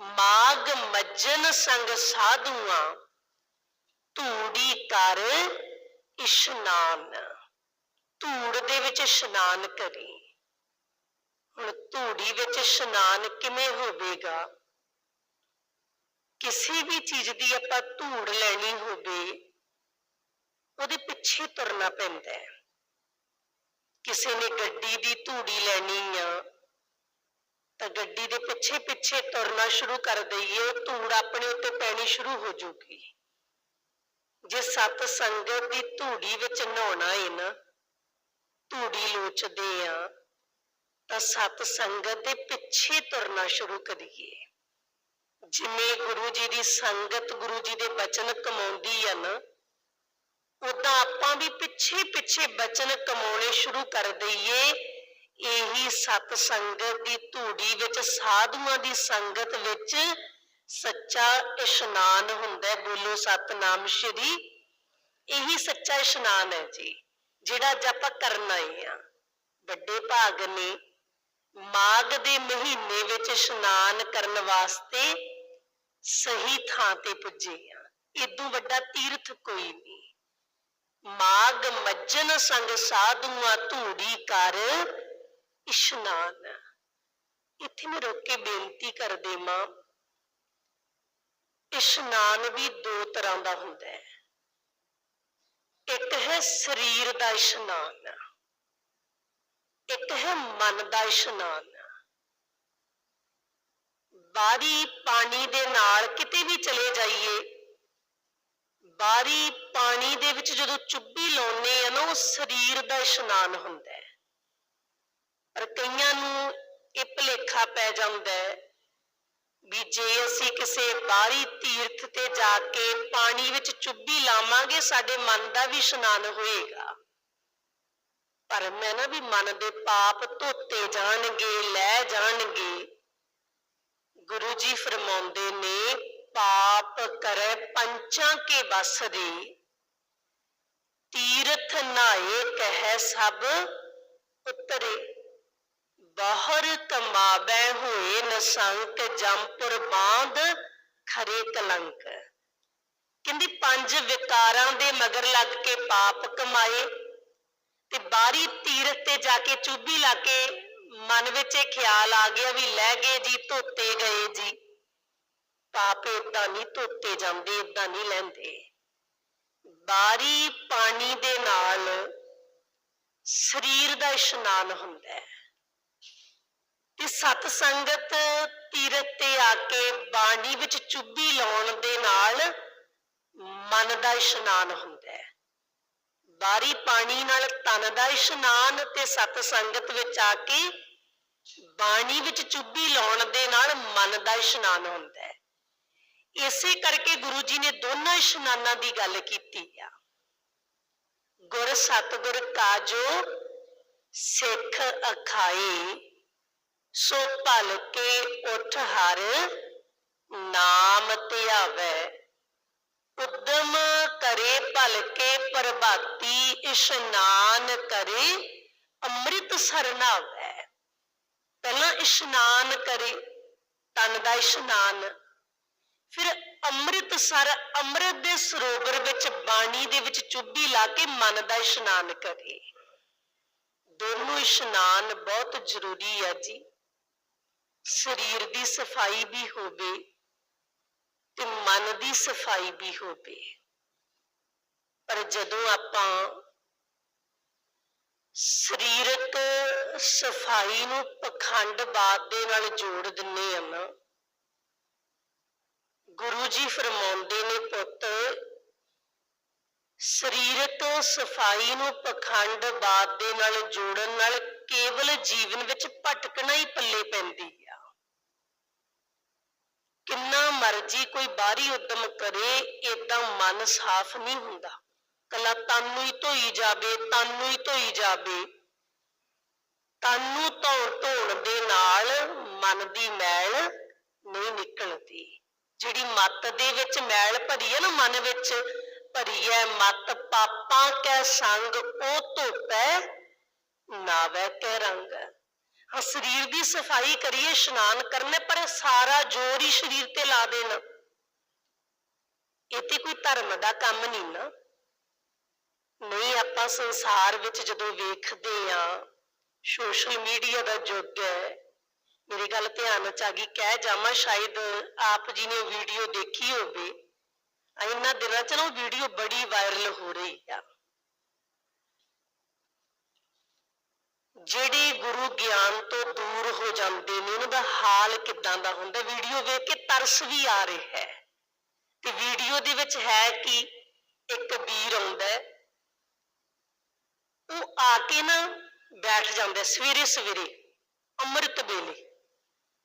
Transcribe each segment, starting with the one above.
ਮਾਗ ਮੱਜਨ ਸੰਗ ਸਾਧੂਆਂ, ਧੂੜੀ ਕਰ ਇਸ਼ਨਾਨ। ਧੂੜ ਦੇ ਵਿੱਚ ਇਸ਼ਨਾਨ ਕਰੀ। ਹੁਣ ਧੂੜੀ ਵਿੱਚ ਇਸ਼ਨਾਨ ਕਿਵੇਂ ਹੋਵੇਗਾ? ਕਿਸੇ ਵੀ ਚੀਜ਼ ਦੀ ਆਪਾਂ ਧੂੜ ਲੈਣੀ ਹੋਵੇ, ਉਹਦੇ ਪਿੱਛੇ ਤੁਰਨਾ ਪੈਂਦਾ ਹੈ। ਕਿਸੇ ਨੇ ਗੱਡੀ ਦੀ ਧੂੜੀ ਲੈਣੀ ਆ ਤਾਂ ਗੱਡੀ ਦੇ ਪਿੱਛੇ ਪਿੱਛੇ ਤੁਰਨਾ ਸ਼ੁਰੂ ਕਰ ਦਈਏ, ਧੂੜ ਆਪਣੇ ਉੱਤੇ ਪੈਣੀ ਸ਼ੁਰੂ ਹੋ ਜਾਊਗੀ ਜੇ ਸਤ ਸੰਗਤ ਦੀ ਧੂੜੀ ਵਿੱਚ ਨਹਾਉਣਾ ਹੈ ਨਾ, ਧੂੜੀ ਲੋਚਦੇ ਆ, ਤਾਂ ਸਤ ਸੰਗਤ ਦੇ ਪਿੱਛੇ ਤੁਰਨਾ ਸ਼ੁਰੂ ਕਰੀਏ। ਜਿਵੇਂ ਗੁਰੂ ਜੀ ਦੀ ਸੰਗਤ ਗੁਰੂ ਜੀ ਦੇ ਬਚਨ ਕਮਾਉਂਦੀ ਆ ਨਾ ਉਦਾਂ ਆਪਾਂ ਵੀ ਪਿੱਛੇ ਪਿੱਛੇ ਬਚਨ ਕਮਾਉਣੇ ਸ਼ੁਰੂ ਕਰ ਦਈਏ ਇਹੀ ਸਤ ਸੰਗਤ ਦੀ ਧੂੜੀ ਵਿੱਚ, ਸਾਧੂਆਂ ਦੀ ਸੰਗਤ ਵਿੱਚ ਸੱਚਾ ਇਸ਼ਨਾਨ ਹੁੰਦਾ ਹੈ। ਬੋਲੋ ਸਤਨਾਮ ਸ਼੍ਰੀ। ਇਹੀ ਸੱਚਾ ਇਸ਼ਨਾਨ ਹੈ ਜੀ, ਜਿਹੜਾ ਅੱਜ ਆਪਾਂ ਕਰਨ ਆਏ ਆ ਵੱਡੇ ਭਾਗ ਨੇ ਮਾਘ ਦੇ ਮਹੀਨੇ ਵਿੱਚ ਇਸ਼ਨਾਨ ਕਰਨ ਵਾਸਤੇ ਸਹੀ ਥਾਂ ਤੇ ਪੁੱਜੇ ਆ ਇਦੋਂ ਵੱਡਾ ਤੀਰਥ ਕੋਈ ਨਹੀਂ। ਮਾਗ ਮੱਜਨ ਸੰਗ ਸਾਧੂਆਂ ਧੂੜੀ ਕਰ ਇਸ਼ਨਾਨ। ਇੱਥੇ ਮੈਂ ਰੋਕ ਕੇ ਬੇਨਤੀ ਕਰ ਦੇਵਾਂ ਇਸ਼ਨਾਨ ਵੀ ਦੋ ਤਰ੍ਹਾਂ ਦਾ ਹੁੰਦਾ ਹੈ। ਇੱਕ ਹੈ ਸਰੀਰ ਦਾ ਇਸ਼ਨਾਨ, ਇੱਕ ਹੈ ਮਨ ਦਾ ਇਸ਼ਨਾਨ। ਬਾਰੀ ਪਾਣੀ ਦੇ ਨਾਲ ਕਿਤੇ ਵੀ ਚਲੇ ਜਾਈਏ, ਬਾਰੀ ਪਾਣੀ ਦੇ ਵਿੱਚ ਜਦੋਂ ਚੁੱਭੀ ਲਾਉਨੇ ਆ ਨਾ, ਉਹ ਸਰੀਰ ਦਾ ਇਸ਼ਨਾਨ ਹੁੰਦਾ ਪਰ ਕਈਆਂ ਨੂੰ ਇਹ ਭੁਲੇਖਾ ਪੈ ਜਾਂਦਾ ਹੈ ਵੀ ਜੇ ਅਸੀਂ ਕਿਸੇ ਬਾਹਰੀ ਤੀਰਥ ਤੇ ਜਾ ਕੇ ਪਾਣੀ ਵਿੱਚ ਚੁੱਭੀ ਲਾਵਾਂਗੇ, ਸਾਡੇ ਮਨ ਦਾ ਵੀ ਇਸ਼ਨਾਨ ਹੋਏਗਾ। ਪਰ ਮੈਂ ਨਾ ਵੀ ਮਨ ਦੇ ਪਾਪ ਧੋਤੇ ਜਾਣਗੇ, ਲੈ ਜਾਣਗੇ। ਗੁਰੂ ਜੀ ਫਰਮਾਉਂਦੇ ਨੇ, ਪਾਪ ਕਰੈ ਪੰਚਾਂ ਕੇ ਬਸ ਦੇ। ਤੀਰਥ ਨਾਏ ਕਹਿ ਸਭ ਉਤਰੇ। ਬਾਹਰ ਕਮਾਵੇ ਹੋਏ ਨਸੰਕ ਜੰਪੁਰ ਬਾਂਧ ਖਰੇ ਕਲੰਕ। ਕਹਿੰਦੀ, ਪੰਜ ਵਿਕਾਰਾਂ ਦੇ ਮਗਰ ਲੱਗ ਕੇ ਪਾਪ ਕਮਾਏ ਤੇ ਬਾਰੀ ਤੀਰਥ ਤੇ ਜਾ ਕੇ ਚੁੱਭੀ ਲਾ ਕੇ ਮਨ ਵਿੱਚ ਇਹ ਖਿਆਲ ਆ ਗਿਆ ਵੀ ਲੈ ਗਏ ਜੀ, ਧੋਤੇ ਗਏ ਜੀ। ਪਾਪ ਏਦਾਂ ਨਹੀਂ ਧੋਤੇ ਜਾਂਦੇ, ਏਦਾਂ ਨਹੀਂ ਲੈਂਦੇ। ਬਾਰੀ ਪਾਣੀ ਦੇ ਨਾਲ ਸਰੀਰ ਦਾ ਇਸ਼ਨਾਨ ਹੁੰਦਾ ਹੈ। ਤੇ ਸਤ ਸੰਗਤ ਤੀਰਥ ਤੇ ਆ ਕੇ ਬਾਣੀ ਵਿੱਚ ਚੁੱਭੀ ਲਾਉਣ ਦੇ ਨਾਲ ਮਨ ਦਾ ਇਸ਼ਨਾਨ ਹੁੰਦਾ ਹੈ। ਬਾਰੀ ਪਾਣੀ ਨਾਲ ਤਨ ਦਾ ਇਸ਼ਨਾਨ ਤੇ ਸਤ ਸੰਗਤ ਵਿੱਚ ਆ ਕੇ ਬਾਣੀ ਵਿੱਚ ਚੁੱਭੀ ਲਾਉਣ ਦੇ ਨਾਲ ਮਨ ਦਾ ਇਸ਼ਨਾਨ ਹੁੰਦਾ ਹੈ। ਇਸੇ ਕਰਕੇ ਗੁਰੂ ਜੀ ਨੇ ਦੋਨਾਂ ਇਸ਼ਨਾਨਾਂ ਦੀ ਗੱਲ ਕੀਤੀ ਆ। ਗੁਰ ਸਤਗੁਰ ਕਾਜੋ ਸਿੱਖ ਅਖਾਏ ਸੋ ਭਲ ਕੇ ਉਠ ਹਰ ਨਾਮ ਧਿਆਵੈ ਉਦਮ ਕਰੇ ਭਲ ਕੇ ਪ੍ਰਭਾਤੀ ਇਸ਼ਨਾਨ ਕਰੇ ਅੰਮ੍ਰਿਤ ਸਰਨਾਵੈ ਪਹਿਲਾਂ ਇਸ਼ਨਾਨ ਕਰੇ, ਤਨ ਦਾ ਇਸ਼ਨਾਨ ਫਿਰ ਅੰਮ੍ਰਿਤਸਰ ਅੰਮ੍ਰਿਤ ਦੇ ਸਰੋਵਰ ਵਿੱਚ, ਬਾਣੀ ਦੇ ਵਿੱਚ ਚੁੱਭੀ ਲਾ ਕੇ ਮਨ ਦਾ ਇਸ਼ਨਾਨ ਕਰੇ। ਦੋਨੋਂ ਇਸ਼ਨਾਨ ਬਹੁਤ ਜ਼ਰੂਰੀ ਹੈ ਜੀ। ਸਰੀਰ ਦੀ ਸਫ਼ਾਈ ਵੀ ਹੋਵੇ ਤੇ ਮਨ ਦੀ ਸਫ਼ਾਈ ਵੀ ਹੋਵੇ। ਪਰ ਜਦੋਂ ਆਪਾਂ ਸਰੀਰਕ ਸਫ਼ਾਈ ਨੂੰ ਪਖੰਡਵਾਦ ਦੇ ਨਾਲ ਜੋੜ ਦਿੰਨੇ ਆ ਨਾ, ਗੁਰੂ ਜੀ ਫਰਮਾਉਂਦੇ ਨੇ ਪੁੱਤ, ਸਰੀਰਕ ਸਫ਼ਾਈ ਨੂੰ ਪਖੰਡਵਾਦ ਦੇ ਨਾਲ ਜੋੜਨ ਨਾਲ ਕੇਵਲ ਜੀਵਨ ਵਿੱਚ ਭਟਕਣਾ ਹੀ ਪੱਲੇ ਪੈਂਦੀ ਹੈ। ਕਿੰਨਾ ਮਰਜ਼ੀ ਕੋਈ ਬਾਹਰੀ ਉਦਮ ਕਰੇ, ਏਦਾਂ ਮਨ ਸਾਫ਼ ਨਹੀਂ ਹੁੰਦਾ। ਕੱਲਾ ਤਨ ਨੂੰ ਹੀ ਧੋਈ ਜਾਵੇ, ਤਨ ਨੂੰ ਹੀ ਧੋਈ ਜਾਵੇ। ਤਨ ਨੂੰ ਧੋਣ ਧੋਣ ਦੇ ਨਾਲ ਮਨ ਦੀ ਮੈਲ ਨਹੀਂ ਨਿਕਲਦੀ। ਜਿਹੜੀ ਮੱਤ ਦੇ ਵਿੱਚ ਮੈਲ ਭਰੀ ਹੈ ਨਾ ਮਨ ਵਿੱਚ, ਭਰੀ ਹੈ ਮਤ, ਪਾਪਾਂ ਕੈ ਸੰਗ, ਉਹ ਧੋਪੈ ਨਾਵੇ ਕੈ ਰੰਗ। ਸਰੀਰ ਦੀ ਸਫ਼ਾਈ ਕਰੀਏ, ਇਸ਼ਨਾਨ ਕਰਨੇ, ਪਰ ਸਾਰਾ ਜ਼ੋਰ ਹੀ ਸਰੀਰ ਤੇ ਲਾ ਦੇਣਾ। ਇਹ ਤੇ ਕੋਈ ਧਰਮ ਦਾ ਕੰਮ ਨਹੀਂ ਨਾ। ਨਹੀਂ, ਆਪਾਂ ਸੰਸਾਰ ਵਿੱਚ ਜਦੋਂ ਵੇਖਦੇ ਆ ਸੋਸ਼ਲ ਮੀਡੀਆ ਦਾ ਯੁੱਗ ਹੈ। ਮੇਰੀ ਗੱਲ ਧਿਆਨ ਚ ਆ ਗਈ, ਕਹਿ ਜਾਵਾਂ ਸ਼ਾਇਦ ਆਪ ਜੀ ਨੇ ਵੀਡੀਓ ਦੇਖੀ ਹੋਵੇ। ਇਹਨਾਂ ਦਿਨਾਂ ਚ ਨਾ ਵੀਡੀਓ ਬੜੀ ਵਾਇਰਲ ਹੋ ਰਹੀ ਆ। ਜਿਹੜੇ ਗੁਰੂ ਗਿਆਨ ਤੋਂ ਦੂਰ ਹੋ ਜਾਂਦੇ ਨੇ, ਉਹਨਾਂ ਦਾ ਹਾਲ ਕਿਦਾਂ ਦਾ ਹੁੰਦਾ? ਵੀਡੀਓ ਵੇਖ ਕੇ ਤਰਸ ਵੀ ਆ ਰਿਹਾ ਹੈ। ਤੇ ਵੀਡੀਓ ਦੇ ਵਿੱਚ ਹੈ ਕਿ ਇੱਕ ਵੀਰ ਆਉਂਦਾ ਉਹ ਆ ਕੇ ਨਾ ਬੈਠ ਜਾਂਦਾ ਸਵੇਰੇ ਸਵੇਰੇ, ਅੰਮ੍ਰਿਤ ਵੇਲੇ।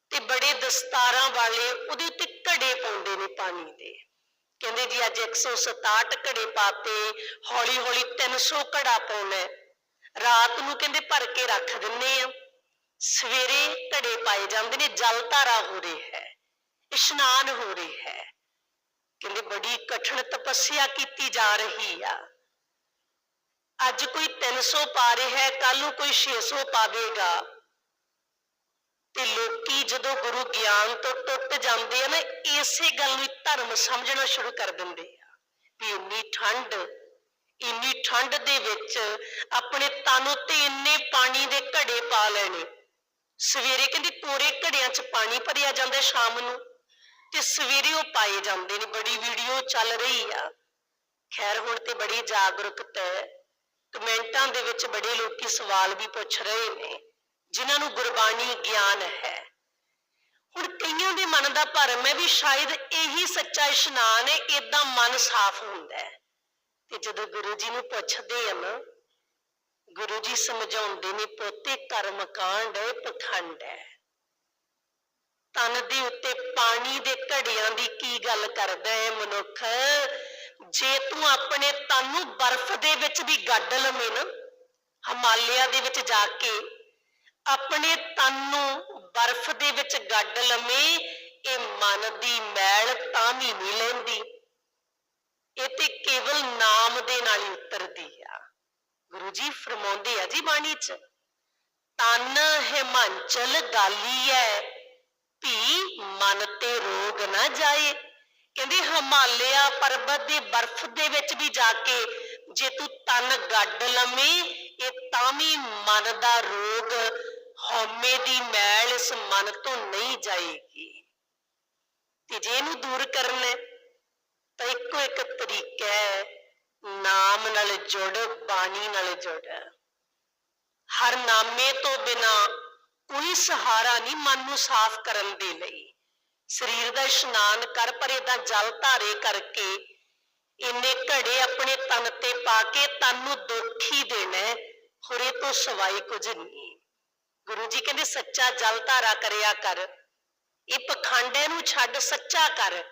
ਤੇ ਬੜੇ ਦਸਤਾਰਾਂ ਵਾਲੇ ਉਹਦੇ ਉੱਤੇ ਘੜੇ ਪਾਉਂਦੇ ਨੇ ਪਾਣੀ ਦੇ। ਕਹਿੰਦੇ ਜੀ ਅੱਜ 167 ਘੜੇ ਪਾਤੇ ਹੌਲੀ ਹੌਲੀ 300 ਘੜਾ ਪਾਉਣਾ ਰਾਤ ਨੂੰ ਕਹਿੰਦੇ ਭਰ ਕੇ ਰੱਖ ਦਿੰਨੇ ਆ। ਸਵੇਰੇ ਘੜੇ ਪਾਏ ਜਾਂਦੇ ਨੇ, ਜਲ ਧਾਰਾ ਹੋ ਰਹੀ ਹੈ, ਇਸ਼ਨਾਨ ਹੋ ਰਹੀ ਹੈ। ਕਹਿੰਦੇ ਬੜੀ ਕਠਿਨ ਤਪੱਸਿਆ ਕੀਤੀ ਜਾ ਰਹੀ ਆ। ਅੱਜ ਕੋਈ 300 ਪਾ ਰਿਹਾ ਹੈ ਕੱਲ ਨੂੰ ਕੋਈ 600 ਪਾਵੇਗਾ। ਤੇ ਲੋਕੀ ਜਦੋਂ ਗੁਰੂ ਗਿਆਨ ਤੋਂ ਟੁੱਟ ਜਾਂਦੇ ਆ ਨਾ, ਇਸੇ ਗੱਲ ਨੂੰ ਧਰਮ ਸਮਝਣਾ ਸ਼ੁਰੂ ਕਰ ਦਿੰਦੇ ਆ। ਵੀ ਇੰਨੀ ਠੰਡ ਇੰਨੀ ਠੰਡ ਦੇ ਵਿੱਚ ਆਪਣੇ ਤਨ ਉੱਤੇ ਇੰਨੇ ਪਾਣੀ ਦੇ ਘੜੇ ਪਾ ਲੈਣੇ। ਸਵੇਰੇ ਕਹਿੰਦੀ ਪੂਰੇ ਘੜਿਆਂ 'ਚ ਪਾਣੀ ਭਰਿਆ ਜਾਂਦਾ ਸ਼ਾਮ ਨੂੰ ਤੇ ਸਵੇਰੇ ਉਹ ਪਾਏ ਜਾਂਦੇ ਨੇ, ਬੜੀ ਵੀਡੀਓ ਚੱਲ ਰਹੀ ਆ। ਖੈਰ, ਹੁਣ ਤੇ ਬੜੀ ਜਾਗਰੂਕਤਾ ਹੈ। ਕਮੈਂਟਾਂ ਦੇ ਵਿੱਚ ਬੜੇ ਲੋਕੀ ਸਵਾਲ ਵੀ ਪੁੱਛ ਰਹੇ ਨੇ, ਜਿਨ੍ਹਾਂ ਨੂੰ ਗੁਰਬਾਣੀ ਗਿਆਨ ਹੈ। ਹੁਣ ਕਈਆਂ ਦੇ ਮਨ ਦਾ ਭਰਮ ਹੈ ਵੀ ਸ਼ਾਇਦ ਇਹੀ ਸੱਚਾ ਇਸ਼ਨਾਨ ਹੈ ਇਦਾਂ ਮਨ ਸਾਫ਼ ਹੁੰਦਾ ਹੈ। ਤੇ ਜਦੋਂ ਗੁਰੂ ਜੀ ਨੂੰ ਪੁੱਛਦੇ ਆ ਨਾ, ਗੁਰੂ ਜੀ ਸਮਝਾਉਂਦੇ ਨੇ, ਪੋਤੇ, ਕਰਮ ਕਾਂਡ ਹੈ ਪਖੰਡ ਹੈ। ਤਨ ਦੇ ਉੱਤੇ ਪਾਣੀ ਦੇ ਘੜਿਆਂ ਦੀ ਕੀ ਗੱਲ ਕਰਦਾ ਹੈ ਮਨੁੱਖ? ਜੇ ਤੂੰ ਆਪਣੇ ਤਨ ਨੂੰ ਬਰਫ਼ ਦੇ ਵਿੱਚ ਵੀ ਗੱਡ ਲਵੇਂ ਨਾ, ਹਿਮਾਲਿਆ ਦੇ ਵਿੱਚ ਜਾ ਕੇ ਆਪਣੇ ਤਨ ਨੂੰ ਬਰਫ਼ ਦੇ ਵਿੱਚ ਗੱਡ ਲਵੇਂ, ਇਹ ਮਨ ਦੀ ਮੈਲ ਤਾਂ ਵੀ ਨਹੀਂ ਲੈਂਦੀ ਇਹ ਤੇ ਕੇਵਲ ਨਾਮ ਦੇ ਨਾਲ ਹੀ ਉਤਰਦੀ ਆ। ਗੁਰੂ ਜੀ ਫਰਮਾਉਂਦੇ ਆ ਜੀ ਬਾਣੀ 'ਚ, ਤਨ ਹਿਮਾਂਚਲ ਗਾਲੀ ਐ, ਭੀ ਮਨ ਤੇ ਰੋਗ ਨਾ ਜਾਏ। ਕਹਿੰਦੇ, ਹਿਮਾਲਿਆ ਪਰਬਤ ਦੇ ਬਰਫ਼ ਦੇ ਵਿੱਚ ਵੀ ਜਾ ਕੇ ਜੇ ਤੂੰ ਤਨ ਗੱਡ ਲਵੇਂ, ਇਹ ਤਾਂ ਵੀ ਮਨ ਦਾ ਰੋਗ ਹਉਮੈ ਦੀ ਮੈਲ ਇਸ ਮਨ ਤੋਂ ਨਹੀਂ ਜਾਏਗੀ। ਤੇ ਜੇ ਇਹਨੂੰ ਦੂਰ ਕਰਨਾ ਤਾਂ ਇੱਕੋ ਇੱਕ ਤਰੀਕਾ ਹੈ ਨਾਮ ਨਾਲ ਜੁੜ ਬਾਣੀ ਨਾਲ ਜੁੜ। ਹਰ ਨਾਮੇ ਤੋਂ ਬਿਨਾ ਕੋਈ ਸਹਾਰਾ ਨਹੀਂ ਮਨ ਨੂੰ ਸਾਫ਼ ਕਰਨ ਦੇ ਲਈ। ਸਰੀਰ ਦਾ ਇਸ਼ਨਾਨ ਕਰ ਪਰ ਏਦਾਂ ਜਲ ਧਾਰੇ ਕਰਕੇ ਇੰਨੇ ਘੜੇ ਆਪਣੇ ਤਨ ਤੇ ਪਾ ਕੇ ਤਨ ਨੂੰ ਦੁੱਖ ਹੀ। ਦੇਣਾ ਹੈ, ਤੋਂ ਸਵਾਈ ਕੁਝ ਨਹੀਂ। ਗੁਰੂ ਜੀ ਕਹਿੰਦੇ ਸੱਚਾ ਜਲ ਧਾਰਾ ਕਰਿਆ ਕਰ। ਇਹ ਪਖੰਡੇ ਨੂੰ ਛੱਡ ਸੱਚਾ ਕਰ।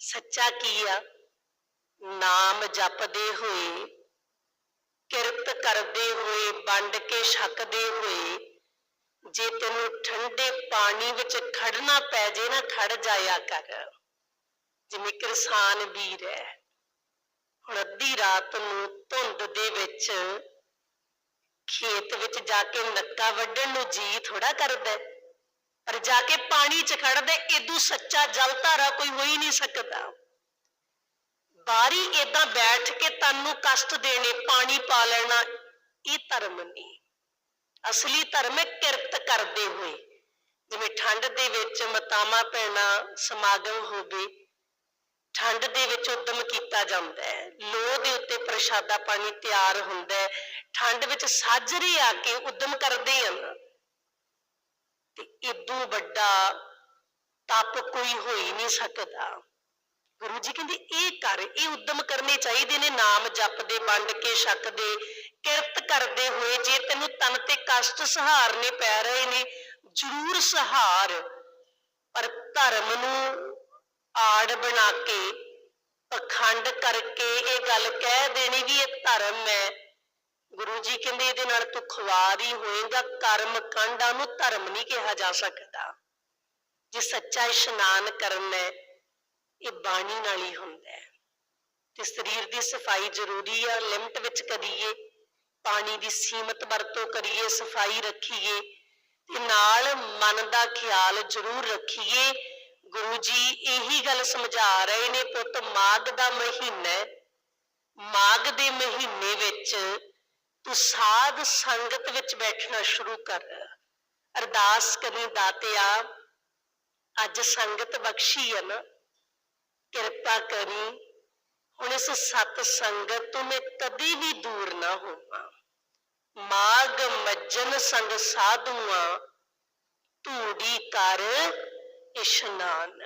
ਸੱਚਾ ਕੀ ਆ? ਨਾਮ ਜਪਦੇ ਹੋਏ, ਕਿਰਤ ਕਰਦੇ ਹੋਏ, ਵੰਡ ਕੇ ਛਕਦੇ ਹੋਏ, ਜੇ ਤੈਨੂੰ ਠੰਡੇ ਪਾਣੀ ਵਿੱਚ ਖੜਨਾ ਪੈ ਜੇ ਨਾ ਖੜ ਜਾਇਆ ਕਰ। ਜਿਵੇਂ ਕਿਰਸਾਨ ਵੀਰ ਹੈ। ਹੁਣ ਅੱਧੀ ਰਾਤ ਨੂੰ ਧੁੰਦ ਦੇ ਵਿੱਚ ਖੇਤ ਵਿੱਚ ਜਾ ਕੇ ਨੱਕਾ ਵੱਢਣ ਨੂੰ ਜੀ ਥੋੜਾ ਕਰਦਾ ਪਰ ਜਾ ਕੇ ਪਾਣੀ 'ਚ ਖੜਦੇ ਇਦੋਂ ਸੱਚਾ ਜਲ ਧਾਰਾ ਕੋਈ ਹੋ ਹੀ ਨਹੀਂ ਸਕਦਾ। ਬਾਰੀ ਏਦਾਂ ਬੈਠ ਕੇ ਤੈਨੂੰ ਕਸ਼ਟ ਦੇਣੇ, ਪਾਣੀ ਪਾ ਲੈਣਾ, ਇਹ ਧਰਮ ਨਹੀਂ ਅਸਲੀ ਧਰਮ ਹੈ ਕਿਰਤ ਕਰਦੇ ਹੋਏ। ਜਿਵੇਂ ਠੰਡ ਦੇ ਵਿੱਚ ਮਤਾਮਾ ਪੈਣਾ, ਸਮਾਗਮ ਹੋਵੇ, ਠੰਡ ਦੇ ਵਿੱਚ ਉਦਮ ਕੀਤਾ ਜਾਂਦਾ ਹੈ। ਲੋਹ ਦੇ ਉੱਤੇ ਪ੍ਰਸ਼ਾਦਾ ਪਾਣੀ ਤਿਆਰ ਹੁੰਦਾ ਹੈ। ਠੰਡ ਵਿੱਚ ਸਾਜਰੇ ਆ ਕੇ ਉਦਮ ਕਰਦੇ ਹਨ। ਤੇ ਇਦੋਂ ਵੱਡਾ ਤਪ ਕੋਈ ਹੋ ਹੀ ਨਹੀਂ ਸਕਦਾ। ਗੁਰੂ ਜੀ ਕਹਿੰਦੇ, ਇਹ ਕਰ, ਇਹ ਉਦਮ ਕਰਨੇ ਚਾਹੀਦੇ ਨੇ, ਨਾਮ ਜਪਦੇ, ਵੰਡ ਕੇ ਛਕਦੇ, ਕਿਰਤ ਕਰਦੇ ਹੋਏ ਜੇ ਤੈਨੂੰ ਤਨ ਤੇ ਕਸ਼ਟ ਸਹਾਰਨੇ ਪੈ ਰਹੇ ਨੇ, ਜ਼ਰੂਰ ਸਹਾਰ। ਪਰ ਧਰਮ ਨੂੰ ਆੜ ਬਣਾ ਕੇ, ਪਖੰਡ ਕਰਕੇ ਇਹ ਗੱਲ ਕਹਿ ਦੇਣੀ ਵੀ ਇਹ ਧਰਮ ਹੈ। ਗੁਰੂ ਜੀ ਕਹਿੰਦੇ ਇਹਦੇ ਨਾਲ ਤੂੰ ਖੁਆਰ ਹੀ ਹੋਏਗਾ, ਕਰਮ ਕਾਂਡਾਂ ਨੂੰ ਧਰਮ ਨਹੀਂ ਕਿਹਾ ਜਾ ਸਕਦਾ। ਜੇ ਸੱਚਾ ਇਸ਼ਨਾਨ ਕਰਨਾ ਹੈ, ਇਹ ਬਾਣੀ ਨਾਲ ਹੀ ਹੁੰਦਾ ਹੈ। ਤੇ ਸਰੀਰ ਦੀ ਸਫ਼ਾਈ ਜ਼ਰੂਰੀ ਆ, ਲਿਮਟ ਵਿੱਚ ਕਰੀਏ, ਪਾਣੀ ਦੀ ਸੀਮਤ ਵਰਤੋਂ ਕਰੀਏ, ਸਫ਼ਾਈ ਰੱਖੀਏ, ਤੇ ਨਾਲ ਮਨ ਦਾ ਖਿਆਲ ਜ਼ਰੂਰ ਰੱਖੀਏ। ਗੁਰੂ ਜੀ ਇਹੀ ਗੱਲ ਸਮਝਾ ਰਹੇ ਨੇ, ਪੁੱਤ, ਮਾਘ ਦਾ ਮਹੀਨਾ ਹੈ। ਮਾਘ ਦੇ ਮਹੀਨੇ ਵਿੱਚ ਤੂੰ ਸਾਧ ਸੰਗਤ ਵਿੱਚ ਬੈਠਣਾ ਸ਼ੁਰੂ ਕਰ। ਅਰਦਾਸ ਕਰੀ ਦਾਤਿਆ ਅੱਜ ਸੰਗਤ ਬਖਸ਼ੀ ਹੈ ਨਾ। ਕਿਰਪਾ ਕਰੀ, ਹੁਣ ਇਸ ਸਤ ਸੰਗਤ ਤੋਂ ਮੈਂ ਕਦੀ ਵੀ ਦੂਰ ਨਾ ਹੋਵਾਂ। ਮਾਗ ਮੱਜਨ ਸੰਗ ਸਾਧੂਆਂ, ਧੂੜੀ ਕਰ ਇਸ਼ਨਾਨ।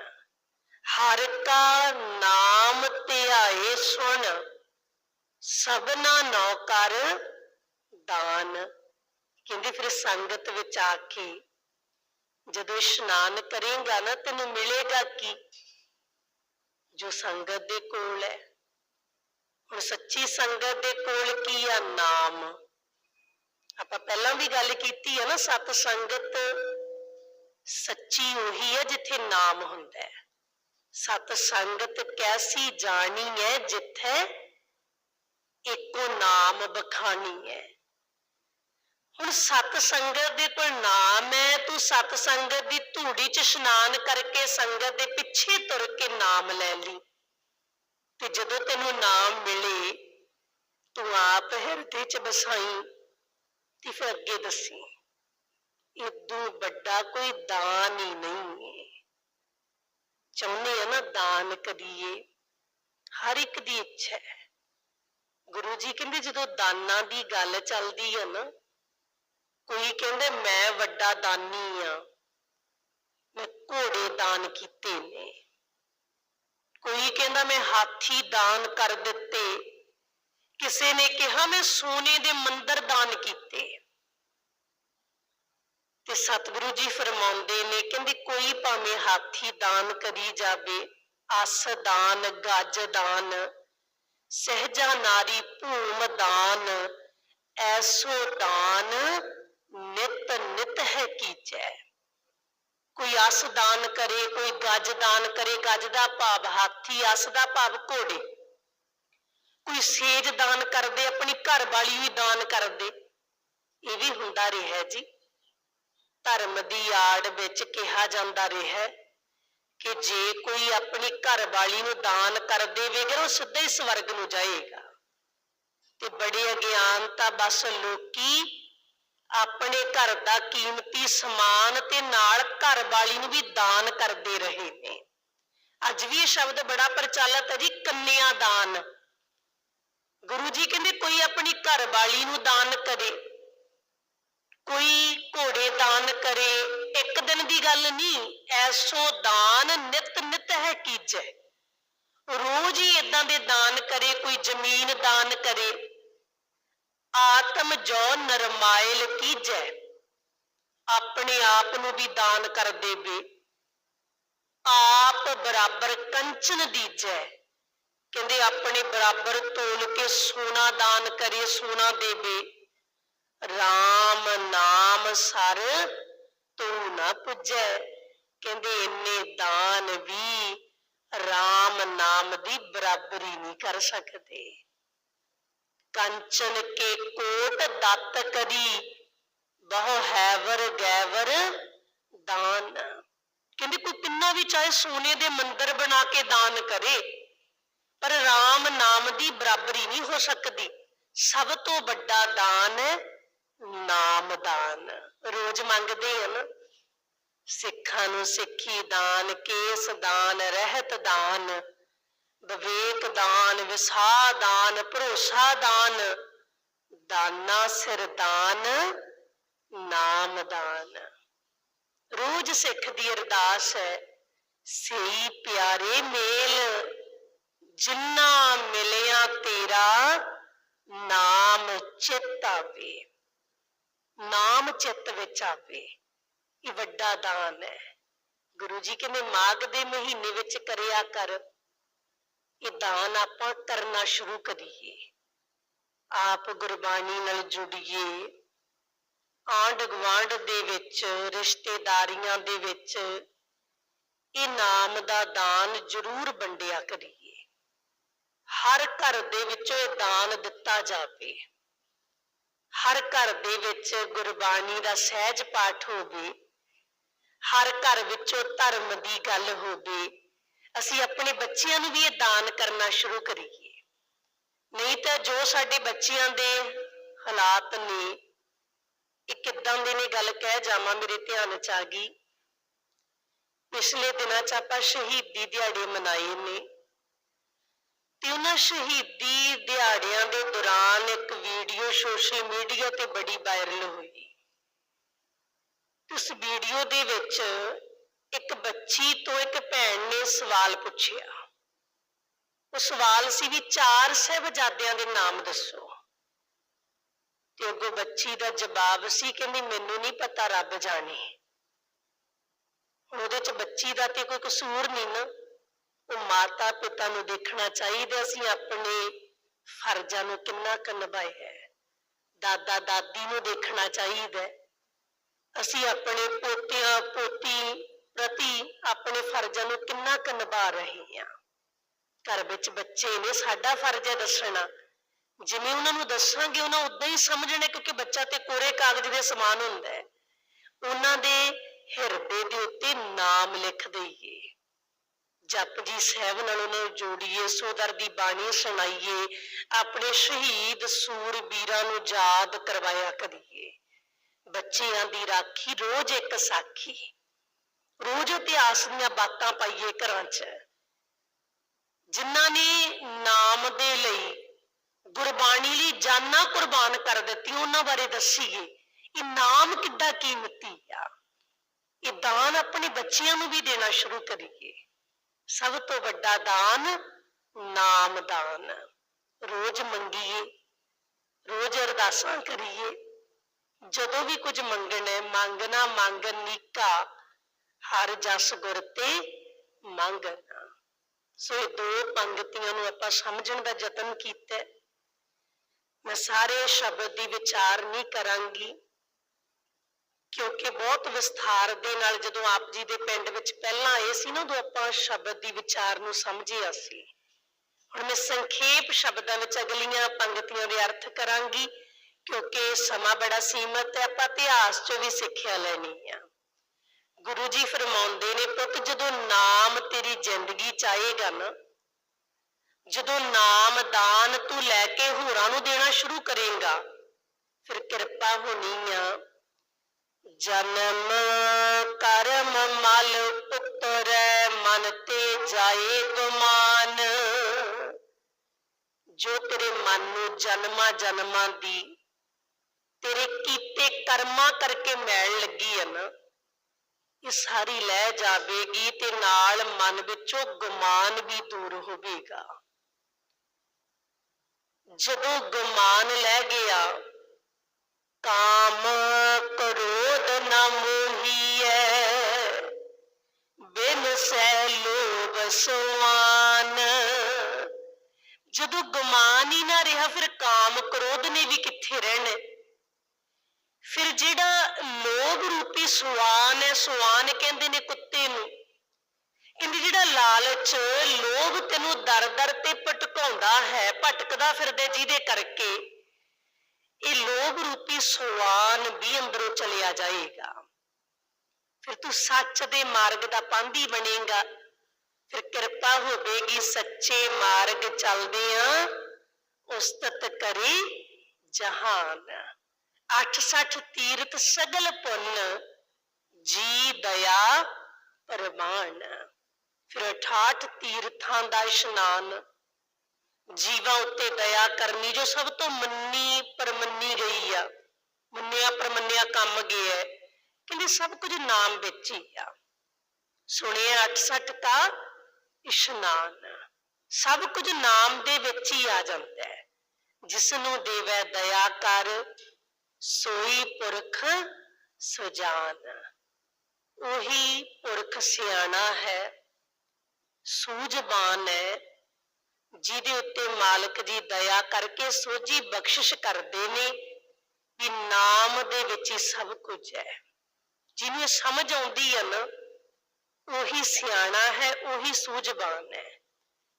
ਹਰ ਕਾ ਨਾਮ ਧਿਆਏ ਸੁਣ, ਸਭਨਾ ਨੌ ਕਰ ਦਾਨ। ਕਹਿੰਦੀ ਫਿਰ ਸੰਗਤ ਵਿੱਚ ਆ ਕੇ ਜਦੋਂ ਇਸ਼ਨਾਨ ਕਰੇਗਾ ਨਾ, ਤੈਨੂੰ ਮਿਲੇਗਾ ਕੀ? ਜੋ ਸੰਗਤ ਦੇ ਕੋਲ ਹੈ। ਹੁਣ ਸੱਚੀ ਸੰਗਤ ਦੇ ਕੋਲ ਕੀ ਆ? ਨਾਮ। ਆਪਾਂ ਪਹਿਲਾਂ ਵੀ ਗੱਲ ਕੀਤੀ ਹੈ ਨਾ, ਸਤ ਸੰਗਤ ਸੱਚੀ ਉਹੀ ਹੈ ਜਿੱਥੇ ਨਾਮ ਹੁੰਦਾ ਹੈ। ਸਤ ਸੰਗਤ ਕੈਸੀ ਜਾਣੀ ਹੈ ਜਿੱਥੇ ਇੱਕੋ ਨਾਮ ਬਖਾਨੀ ਹੈ। ਹੁਣ ਸਤ ਸੰਗਤ ਦੇ ਕੋਲ ਨਾਮ ਹੈ, ਤੂੰ ਸਤ ਸੰਗਤ ਦੀ ਧੂੜੀ ਚ ਇਸ਼ਨਾਨ ਕਰਕੇ ਸੰਗਤ ਦੇ ਪਿੱਛੇ ਤੁਰ ਕੇ ਨਾਮ ਲੈ ਲਈ। ਤੇ ਜਦੋਂ ਤੈਨੂੰ ਨਾਮ ਮਿਲੇ, ਤੂੰ ਆਪ ਹਿਰਦੇ ਚ ਬਸਾਈ ਤੇ ਫਿਰ ਅੱਗੇ ਦੱਸੀ ਇਦੋਂ ਵੱਡਾ ਕੋਈ ਦਾਨ ਹੀ ਨਹੀਂ ਹੈ। ਚਾਹੁੰਦੇ ਆ ਨਾ ਦਾਨ ਕਰੀਏ, ਹਰ ਇੱਕ ਦੀ ਇੱਛਾ ਹੈ। ਗੁਰੂ ਜੀ ਕਹਿੰਦੇ ਜਦੋਂ ਦਾਨਾਂ ਦੀ ਗੱਲ ਚੱਲਦੀ ਹੈ ਨਾ ਕੋਈ ਕਹਿੰਦੇ, ਮੈਂ ਵੱਡਾ ਦਾਨੀ ਆ। ਮੈਂ ਘੋੜੇ ਦਾਨ ਕੀਤੇ ਨੇ। ਕੋਈ ਕਹਿੰਦਾ, ਮੈਂ ਹਾਥੀ ਦਾਨ ਕਰ ਦਿੱਤੇ। ਕਿਸੇ ਨੇ ਕਿਹਾ, ਮੈਂ ਸੋਨੇ ਦੇ ਮੰਦਰ ਦਾਨ ਕੀਤੇ। ਤੇ ਸਤਿਗੁਰੂ ਜੀ ਫਰਮਾਉਂਦੇ ਨੇ, ਕਹਿੰਦੇ, ਕੋਈ ਭਾਵੇਂ ਹਾਥੀ ਦਾਨ ਕਰੀ ਜਾਵੇ, ਅਸ ਦਾਨ, ਗੱਜ ਦਾਨ, ਸਹਿਜਾ ਨਾਰੀ ਭੂਮ ਦਾਨ, ਐਸੋ ਦਾਨ ਨਿਤ ਨਿਤ ਹੈ ਕੀਚੈ। ਕੋਈ ਅਸ ਦਾਨ ਕਰੇ, ਕੋਈ ਗੱਜ ਦਾਨ ਕਰੇ, ਗੱਜ ਦਾ ਭਾਵ ਹਾਥੀ, ਅਸ ਦਾ ਭਾਵ ਘੋੜੇ। ਕੋਈ ਸੇਜ ਦਾਨ ਕਰਦੇ, ਆਪਣੀ ਘਰ ਵਾਲੀ ਵੀ ਦਾਨ ਕਰਦੇ। ਇਹ ਵੀ ਹੁੰਦਾ ਰਿਹਾ ਜੀ। ਧਰਮ ਦੀ ਆੜ ਵਿੱਚ ਕਿਹਾ ਜਾਂਦਾ ਰਿਹਾ ਕਿ ਜੇ ਕੋਈ ਆਪਣੀ ਘਰ ਵਾਲੀ ਨੂੰ ਦਾਨ ਕਰ ਦੇਵੇਗਾ ਉਹ ਸਿੱਧਾ ਹੀ ਸਵਰਗ ਨੂੰ ਜਾਏਗਾ। ਤੇ ਬੜੇ ਅਗਿਆਨਤਾ ਬਸ ਲੋਕੀ ਆਪਣੇ ਘਰ ਦਾ ਕੀਮਤੀ ਸਮਾਨ ਤੇ ਨਾਲ ਘਰ ਵਾਲੀ ਨੂੰ ਵੀ ਦਾਨ ਕਰਦੇ ਰਹੇ ਨੇ। ਅੱਜ ਵੀ ਇਹ ਸ਼ਬਦ ਬੜਾ ਪ੍ਰਚਲਿਤ ਹੈ ਜੀ, ਕੰਨਿਆ ਦਾਨ। ਗੁਰੂ ਜੀ ਕਹਿੰਦੇ ਕੋਈ ਆਪਣੀ ਘਰ ਵਾਲੀ ਨੂੰ ਦਾਨ ਕਰੇ, ਕੋਈ ਘੋੜੇ ਦਾਨ ਕਰੇ, ਇੱਕ ਦਿਨ ਦੀ ਗੱਲ ਨਹੀਂ, ਐਸੋ ਦਾਨ ਨਿਤ ਨਿਤ ਹੈ ਕੀਜੈ ਰੋਜ਼ ਹੀ ਇਦਾਂ ਦੇ ਦਾਨ ਕਰੇ, ਕੋਈ ਜ਼ਮੀਨ ਦਾਨ ਕਰੇ। ਆਤਮ ਜੋ ਨਰਮਾਇਲ ਕੀਜੈ ਆਪਣੇ ਆਪ ਨੂੰ ਵੀ ਦਾਨ ਕਰ ਦੇਵੇ। ਆਪ ਬਰਾਬਰ ਕੰਚਨ ਦੀਜੈ ਕਹਿੰਦੇ ਆਪਣੇ ਬਰਾਬਰ ਤੋਲ ਕੇ ਸੋਨਾ ਦਾਨ ਕਰੇ ਸੋਨਾ ਦੇਵੇ। RAM ਨਾਮ ਸਰ ਤੂੰ ਨਾ ਪੁੱਜੈ। ਕਹਿੰਦੇ ਇੰਨੇ ਦਾਨ ਵੀ RAM ਨਾਮ ਦੀ ਬਰਾਬਰੀ ਨਹੀਂ ਕਰ ਸਕਦੇ। ਕੰਚਨ ਕੇ ਕੋਟ ਦੱਤ ਕਰੀ, ਬਹੁ ਹੈਵਰ ਗੈਵਰ ਦਾਨ। ਕਹਿੰਦੇ ਕੋਈ ਕਿੰਨਾ ਵੀ ਚਾਹੇ ਸੋਨੇ ਦੇ ਮੰਦਰ ਬਣਾ ਕੇ ਦਾਨ ਕਰੇ, ਪਰ RAM ਨਾਮ ਦੀ ਬਰਾਬਰੀ ਨਹੀਂ ਹੋ ਸਕਦੀ। ਸਭ ਤੋਂ ਵੱਡਾ ਦਾਨ ਨਾਮ ਦਾਨ। ਰੋਜ਼ ਮੰਗਦੇ ਹਨ ਸਿੱਖਾਂ ਨੂੰ ਸਿੱਖੀ ਦਾਨ, ਕੇਸ ਦਾਨ, ਰਹਿਤ ਦਾਨ। ਵਿਵੇਕ ਦਾਨ, ਵਿਸਾਹ ਦਾਨ, ਭਰੋਸਾ ਦਾਨ, ਦਾਨਾ ਸਿਰ ਦਾਨ, ਨਾਮ ਦਾਨ। ਰੋਜ਼ ਸਿੱਖ ਦੀ ਅਰਦਾਸ ਹੈ, ਸਈ ਪਿਆਰੇ ਮੇਲ, ਜਿੰਨਾ ਮਿਲਿਆ ਤੇਰਾ, ਨਾਮ ਚਿੱਤ ਆਵੇ। ਨਾਮ ਚਿੱਤ ਵਿੱਚ ਆਵੇ, ਇਹ ਵੱਡਾ ਦਾਨ ਹੈ। ਗੁਰੂ ਜੀ ਕਹਿੰਦੇ ਮਾਘ ਦੇ ਮਹੀਨੇ ਵਿੱਚ ਕਰਿਆ ਕਰ ਇਹ ਦਾਨ ਆਪਾਂ ਕਰਨਾ ਸ਼ੁਰੂ ਕਰੀਏ। ਆਪ ਗੁਰਬਾਣੀ ਨਾਲ ਜੁੜੀਏ। ਆਂਢ ਗੁਆਂਢ ਦੇ ਵਿੱਚ, ਰਿਸ਼ਤੇਦਾਰੀਆਂ ਦੇ ਵਿੱਚ ਇਹ ਨਾਮ ਦਾ ਦਾਨ ਜ਼ਰੂਰ ਵੰਡਿਆ ਕਰੀਏ। ਹਰ ਘਰ ਦੇ ਵਿੱਚੋਂ ਇਹ ਦਾਨ ਦਿੱਤਾ ਜਾਵੇ। ਹਰ ਘਰ ਦੇ ਵਿੱਚ ਗੁਰਬਾਣੀ ਦਾ ਸਹਿਜ ਪਾਠ ਹੋਵੇ। ਹਰ ਘਰ ਵਿੱਚੋਂ ਧਰਮ ਦੀ ਗੱਲ ਹੋਵੇ। ਅਸੀਂ ਆਪਣੇ ਬੱਚਿਆਂ ਨੂੰ ਵੀ ਇਹ ਦਾਨ ਕਰਨਾ ਸ਼ੁਰੂ ਕਰੀਏ। ਨਹੀਂ ਤਾਂ ਜੋ ਸਾਡੇ ਬੱਚਿਆਂ ਦੇ ਹਾਲਾਤ ਨੇ, ਇਹ ਕਿੱਦਾਂ ਦੇ ਨੇ ਗੱਲ ਕਹਿ ਜਾਵਾਂ ਮੇਰੇ ਧਿਆਨ ਚ ਆ ਗਈ। ਪਿਛਲੇ ਦਿਨਾਂ ਚ ਆਪਾਂ ਸ਼ਹੀਦੀ ਦਿਹਾੜੇ ਮਨਾਏ ਨੇ। ਤੇ ਉਹਨਾਂ ਸ਼ਹੀਦੀ ਦਿਹਾੜਿਆਂ ਦੇ ਦੌਰਾਨ ਇੱਕ ਵੀਡੀਓ ਸੋਸ਼ਲ ਮੀਡੀਆ ਤੇ ਬੜੀ ਵਾਇਰਲ ਹੋਈ। ਉਸ ਵੀਡੀਓ ਦੇ ਵਿੱਚ ਇੱਕ ਬੱਚੀ ਤੋਂ ਇੱਕ ਭੈਣ ਨੇ ਸਵਾਲ ਪੁੱਛਿਆ। ਉਹ ਸਵਾਲ ਸੀ ਵੀ ਚਾਰ ਸਹਿਬਜ਼ਾਦਿਆਂ ਦੇ ਨਾਮ ਦੱਸੋ। ਤੇ ਅੱਗੋਂ ਬੱਚੀ ਦਾ ਜਵਾਬ ਸੀ ਕਹਿੰਦੀ ਮੈਨੂੰ ਨਹੀਂ ਪਤਾ ਰੱਬ ਜਾਣੇ। ਉਹਦੇ ਚ ਬੱਚੀ ਦਾ ਤੇ ਕੋਈ ਕਸੂਰ ਨਹੀਂ ਨਾ। ਉਹ ਮਾਤਾ ਪਿਤਾ ਨੂੰ ਦੇਖਣਾ ਚਾਹੀਦਾ ਅਸੀਂ ਆਪਣੇ ਫਰਜ਼ਾਂ ਨੂੰ ਕਿੰਨਾ ਕੁ ਨਿਭਾਇਆ ਦਾਦਾ ਦਾਦੀ ਨੂੰ ਦੇਖਣਾ ਚਾਹੀਦਾ ਅਸੀਂ ਆਪਣੇ ਪੋਤਿਆਂ, ਪੋਤੀ ਪ੍ਰਤੀ ਆਪਣੇ ਫਰਜ਼ਾਂ ਨੂੰ ਕਿੰਨਾ ਕੁ ਨਿਭਾ ਰਹੇ ਹਾਂ। ਘਰ ਵਿੱਚ ਬੱਚੇ ਨੇ ਸਾਡਾ ਫਰਜ਼ ਹੈ ਦੱਸਣਾ। ਜਿਵੇਂ ਉਹਨਾਂ ਨੂੰ ਦੱਸਾਂਗੇ, ਉਹਨਾਂ ਉਦਾਂ ਹੀ ਸਮਝਣਾ, ਕਿਉਂਕਿ ਬੱਚਾ ਤੇ ਕੋਰੇ ਕਾਗਜ਼ ਦੇ ਸਮਾਨ ਹੁੰਦਾ ਹੈ। ਉਹਨਾਂ ਦੇ ਹਿਰਦੇ ਦੇ ਉੱਤੇ ਨਾਮ ਲਿਖ ਦਈਏ। ਜਪਜੀ ਸਾਹਿਬ ਨਾਲ ਉਹਨਾਂ ਨੂੰ ਜੋੜੀਏ, ਸੋਦਰ ਦੀ ਬਾਣੀ ਸੁਣਾਈਏ, ਆਪਣੇ ਸ਼ਹੀਦ ਸੂਰਬੀਰਾਂ ਨੂੰ ਯਾਦ ਕਰਵਾਇਆ ਕਰੀਏ। ਬੱਚਿਆਂ ਦੀ ਰਾਖੀ ਰੋਜ਼ ਇੱਕ ਸਾਖੀ। ਰੋਜ਼ ਇਤਿਹਾਸ ਦੀਆਂ ਬਾਤਾਂ ਪਾਈਏ ਘਰਾਂ 'ਚ। ਜਿਨ੍ਹਾਂ ਨੇ ਨਾਮ ਦੇ ਲਈ ਗੁਰਬਾਣੀ ਲਈ ਜਾਨਾਂ ਕੁਰਬਾਨ ਕਰ ਦਿੱਤੀ ਉਹਨਾਂ ਬਾਰੇ ਦੱਸੀਏ, ਇਹ ਨਾਮ ਕਿੱਡਾ ਕੀਮਤੀ ਆ। ਇਹ ਦਾਨ ਆਪਣੇ ਬੱਚਿਆਂ ਨੂੰ ਵੀ ਦੇਣਾ ਸ਼ੁਰੂ ਕਰੀਏ। ਸਭ ਤੋਂ ਵੱਡਾ ਦਾਨ ਨਾਮ ਦਾਨ। ਰੋਜ਼ ਮੰਗੀਏ, ਰੋਜ਼ ਅਰਦਾਸਾਂ ਕਰੀਏ। ਜਦੋਂ ਵੀ ਕੁਝ ਮੰਗਣਾ ਹੈ ਮੰਗਣਾ ਮੰਗ ਨੀਕਾ ਹਰ ਜਸ ਗੁਰ ਤੇ ਮੰਗ ਸੋ ਇਹ ਦੋ ਪੰਗਤੀਆਂ ਨੂੰ ਆਪਾਂ ਸਮਝਣ ਦਾ ਯਤਨ ਕੀਤਾ ਮੈਂ ਸਾਰੇ ਸ਼ਬਦ ਦੀ ਵਿਚਾਰ ਨਹੀਂ ਕਰਾਂਗੀ, ਕਿਉਂਕਿ ਬਹੁਤ ਵਿਸਥਾਰ ਦੇ ਨਾਲ ਜਦੋਂ ਆਪ ਜੀ ਦੇ ਪਿੰਡ ਵਿੱਚ ਪਹਿਲਾਂ ਆਏ ਸੀ ਨਾ, ਉਦੋਂ ਆਪਾਂ ਸ਼ਬਦ ਦੀ ਵਿਚਾਰ ਨੂੰ ਸਮਝਿਆ ਸੀ। ਹੁਣ ਮੈਂ ਸੰਖੇਪ ਸ਼ਬਦਾਂ ਵਿੱਚ ਅਗਲੀਆਂ ਪੰਗਤੀਆਂ ਦੇ ਅਰਥ ਕਰਾਂਗੀ, ਕਿਉਂਕਿ ਸਮਾਂ ਬੜਾ ਸੀਮਤ ਹੈ, ਆਪਾਂ ਇਤਿਹਾਸ ਚੋਂ ਵੀ ਸਿੱਖਿਆ ਲੈਣੀ ਆ। ਗੁਰੂ ਜੀ ਫਰਮਾਉਂਦੇ ਨੇ, ਪੁੱਤ ਜਦੋਂ ਨਾਮ ਤੇਰੀ ਜ਼ਿੰਦਗੀ ਚ ਆਏਗਾ ਨਾ, ਜਦੋਂ ਨਾਮ ਦਾਨ ਤੂੰ ਲੈ ਕੇ ਹੋਰਾਂ ਨੂੰ ਦੇਣਾ ਸ਼ੁਰੂ ਕਰੇਗਾ, ਫਿਰ ਕਿਰਪਾ ਹੋਣੀ ਆ। ਜਨਮ ਕਰਮ ਮਲ ਪੁੱਤਰ ਮਨ ਤੇ ਜਾਏ ਗੁਮਾਨ। ਜੋ ਤੇਰੇ ਮਨ ਨੂੰ ਜਨਮਾਂ ਜਨਮਾਂ ਦੀ, ਤੇਰੇ ਕੀਤੇ ਕਰਮਾਂ ਕਰਕੇ ਮੈਲ ਲੱਗੀ ਆ ਨਾ ਇਹ ਸਾਰੀ ਲੈ ਜਾਵੇਗੀ ਤੇ ਨਾਲ ਮਨ ਵਿੱਚੋਂ ਗੁਮਾਨ ਵੀ ਦੂਰ ਹੋਵੇਗਾ। ਜਦੋਂ ਗੁਮਾਨ ਲੈ ਗਿਆ ਕਾਮ ਕਰੋਧ ਨਾ ਮੋਹੀਐ। ਬਿਨ ਸੈ ਲੋਭ ਸਵਾਨ। ਜਦੋਂ ਗੁਮਾਨ ਹੀ ਨਾ ਰਿਹਾ, ਫਿਰ ਕਾਮ ਕਰੋਧ ਨੇ ਵੀ ਕਿੱਥੇ ਰਹਿਣਾ? ਫਿਰ ਜਿਹੜਾ ਲੋਭ ਰੂਪੀ ਸੁਆਨ ਹੈ, ਸੁਆਨ ਕਹਿੰਦੇ ਨੇ ਕੁੱਤੇ ਨੂੰ। ਕਹਿੰਦੇ ਜਿਹੜਾ ਲਾਲਚ, ਲੋਭ ਤੈਨੂੰ ਦਰ-ਦਰ ਤੇ ਭਟਕਾਉਂਦਾ ਹੈ, ਭਟਕਦਾ ਫਿਰਦਾ ਜਿਹਦੇ ਕਰਕੇ ਇਹ ਲੋਭ ਰੂਪੀ ਸੁਆਨ ਵੀ ਅੰਦਰੋਂ ਚਲਿਆ ਜਾਏਗਾ। ਫਿਰ ਤੂੰ ਸੱਚ ਦੇ ਮਾਰਗ ਦਾ ਪਾਂਧੀ ਬਣੇਗਾ। ਫਿਰ ਕਿਰਪਾ ਹੋਵੇਗੀ ਸੱਚੇ ਮਾਰਗ ਚੱਲਦਿਆਂ ਉਸਤਤ ਕਰੇ ਜਹਾਨ। 68 ਤੀਰਥ ਸਗਲ ਪੁੰਨ ਜੀ ਦਇਆ ਪ੍ਰਮਾਣ। ਫਿਰ 68 ਤੀਰਥਾਂ ਦਾ ਇਸ਼ਨਾਨ, ਜੀਵਾਂ ਉੱਤੇ ਦਇਆ ਕਰਨੀ, ਜੋ ਸਭ ਤੋਂ ਮੰਨੀ ਪਰਮੰਨੀ ਗਈ ਆ। ਮੰਨਿਆ ਪਰਮੰਨਿਆ ਕੰਮ ਗਿਆ ਕਹਿੰਦੇ ਸਭ ਕੁਝ ਨਾਮ ਵਿੱਚ ਹੀ ਆ। ਸੁਣਿਆ 68 ਦਾ ਇਸ਼ਨਾਨ, ਸਭ ਕੁਝ ਨਾਮ ਦੇ ਵਿੱਚ ਹੀ ਆ ਜਾਂਦਾ ਹੈ। ਜਿਸ ਨੂੰ ਦੇਵੈ ਦਇਆ ਕਰ ਸੋਈ ਪੁਰਖ ਸੁਜਾਨ। ਉਹੀ ਪੁਰਖ ਸਿਆਣਾ ਹੈ, ਸੂਝਬਾਨ ਹੈ, ਜਿਹਦੇ ਉੱਤੇ ਮਾਲਕ ਜੀ ਦਇਆ ਕਰਕੇ ਸੋਝੀ ਬਖਸ਼ਿਸ਼ ਕਰਦੇ ਨੇ ਵੀ ਨਾਮ ਦੇ ਵਿੱਚ ਹੀ ਸਭ ਕੁਝ ਹੈ। ਜਿਹਨੂੰ ਸਮਝ ਆਉਂਦੀ ਹੈ ਨਾ, ਉਹੀ ਸਿਆਣਾ ਹੈ, ਉਹੀ ਸੂਝਬਾਨ ਹੈ।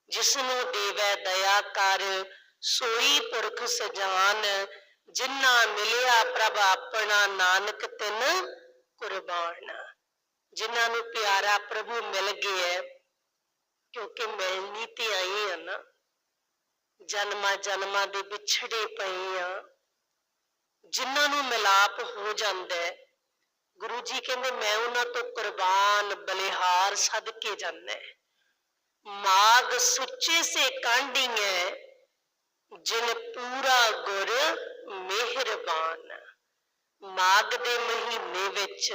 ਜਿਸ ਨੂੰ ਦੇਵੈ ਦਇਆ ਕਰ, ਸੋਈ ਪੁਰਖ ਸਜਾਨ ਜਿਨ੍ਹਾਂ ਮਿਲਿਆ ਪ੍ਰਭ ਆਪਣਾ ਨਾਨਕ ਤਿਨ ਕੁਰਬਾਨ। ਜਿਨ੍ਹਾਂ ਨੂੰ ਪਿਆਰਾ ਪ੍ਰਭੂ ਮਿਲ ਗਿਆ ਕਿਉਂਕਿ ਮਿਲਣੀ ਤੇ ਆਏ ਆ ਨਾ, ਜਨਮਾਂ ਜਨਮਾਂ ਦੇ ਵਿਛੜੇ ਪਏ ਆ। ਜਿਨ੍ਹਾਂ ਨੂੰ ਮਿਲਾਪ ਹੋ ਜਾਂਦਾ ਹੈ, ਗੁਰੂ ਜੀ ਕਹਿੰਦੇ ਮੈਂ ਉਹਨਾਂ ਤੋਂ ਕੁਰਬਾਨ ਬਲਿਹਾਰ ਸਦਕੇ ਜਾਂਦਾ ਮਾਗ ਸੁੱਚੇ ਸੇ ਕਾਂਢੀਐ ਜਿਨ ਪੂਰਾ ਗੁਰ ਮਿਹਰਬਾਨ। ਮਾਗ ਦੇ ਮਹੀਨੇ ਵਿੱਚ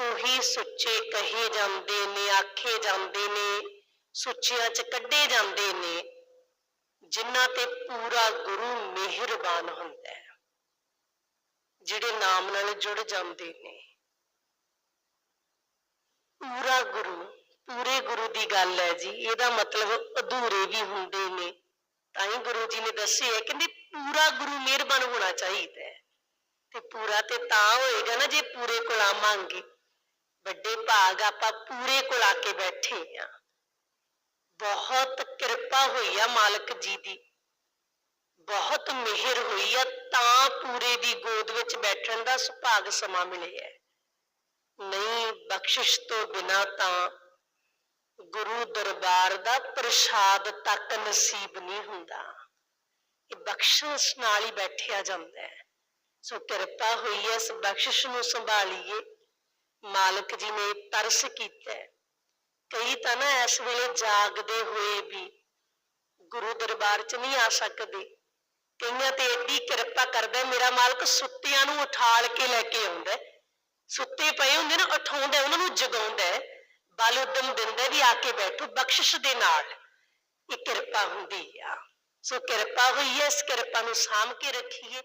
ਉਹੀ ਸੁੱਚੇ ਕਹੇ ਜਾਂਦੇ ਨੇ, ਆਖੇ ਜਾਂਦੇ ਨੇ, ਸੁੱਚਿਆਂ ਚ ਕੱਢੇ ਜਾਂਦੇ ਨੇ, ਜਿਨ੍ਹਾਂ ਤੇ ਪੂਰਾ ਗੁਰੂ ਮਿਹਰਬਾਨ ਹੁੰਦਾ ਹੈ। ਜਿਹੜੇ ਨਾਮ ਨਾਲ ਜੁੜ ਜਾਂਦੇ ਨੇ। ਪੂਰਾ ਗੁਰੂ, ਪੂਰੇ ਗੁਰੂ ਦੀ ਗੱਲ ਹੈ ਜੀ। ਇਹਦਾ ਮਤਲਬ ਅਧੂਰੇ ਵੀ ਹੁੰਦੇ ਨੇ। ਤਾਂ ਹੀ ਗੁਰੂ ਜੀ ਨੇ ਦੱਸਿਆ ਕਹਿੰਦੇ ਪੂਰਾ ਗੁਰੂ ਮਿਹਰਬਾਨ ਹੋਣਾ ਚਾਹੀਦਾ ਹੈ। ਤੇ ਪੂਰਾ ਤੇ ਤਾਂ ਹੋਏਗਾ ਨਾ ਜੇ ਪੂਰੇ ਕੋਲ ਆਵਾਂਗੇ। ਵੱਡੇ ਭਾਗ ਆਪਾਂ ਪੂਰੇ ਕੋਲ ਆ ਕੇ ਬੈਠੇ ਆ ਬਹੁਤ ਕਿਰਪਾ ਹੋਈ ਆ ਮਾਲਕ ਜੀ ਦੀ। ਬਹੁਤ ਮਿਹਰ ਹੋਈ ਆ ਤਾਂ ਪੂਰੇ ਦੀ ਗੋਦ ਵਿੱਚ ਬੈਠਣ ਦਾ ਸੁਭਾਗ ਸਮਾਂ ਮਿਲਿਆ ਹੈ। ਨਹੀਂ, ਬਖਸ਼ਿਸ਼ ਤੋਂ ਬਿਨਾ ਤਾਂ ਗੁਰੂ ਦਰਬਾਰ ਦਾ ਪ੍ਰਸ਼ਾਦ ਤੱਕ ਨਸੀਬ ਨਹੀਂ ਹੁੰਦਾ। ਬਖਸ਼ਿਸ਼ ਨਾਲ ਹੀ ਬੈਠਿਆ ਜਾਂਦਾ ਹੈ। ਸੋ ਕਿਰਪਾ ਹੋਈ ਹੈ ਇਸ ਬਖਸ਼ਿਸ਼ ਨੂੰ ਸੰਭਾਲੀਏ। ਮਾਲਕ ਜੀ ਨੇ ਤਰਸ ਕੀਤਾ ਕਈ ਤਾਂ ਨਾ ਇਸ ਵੇਲੇ ਜਾਗਦੇ ਹੋਏ ਵੀ ਗੁਰੂ ਦਰਬਾਰ 'ਚ ਨਹੀਂ ਆ ਸਕਦੇ। ਕਈਆਂ ਤੇ ਏਡੀ ਕਿਰਪਾ ਕਰਦਾ ਮੇਰਾ ਮਾਲਕ ਸੁੱਤਿਆਂ ਨੂੰ ਉਠਾਲ ਕੇ ਲੈ ਕੇ ਆਉਂਦਾ ਸੁੱਤੇ ਪਏ ਹੁੰਦੇ ਨਾ, ਉਠਾਉਂਦਾ ਉਹਨਾਂ ਨੂੰ ਜਗਾਉਂਦਾ ਬਲ ਉਦਮ ਦਿੰਦਾ ਵੀ ਆ ਕੇ ਬੈਠੋ, ਬਖਸ਼ਿਸ਼ ਦੇ ਨਾਲ। ਇਹ ਕਿਰਪਾ ਹੁੰਦੀ ਆ। ਸੋ ਕਿਰਪਾ ਹੋਈ ਹੈ ਇਸ ਕਿਰਪਾ ਨੂੰ ਸਾਂਭ ਕੇ ਰੱਖੀਏ।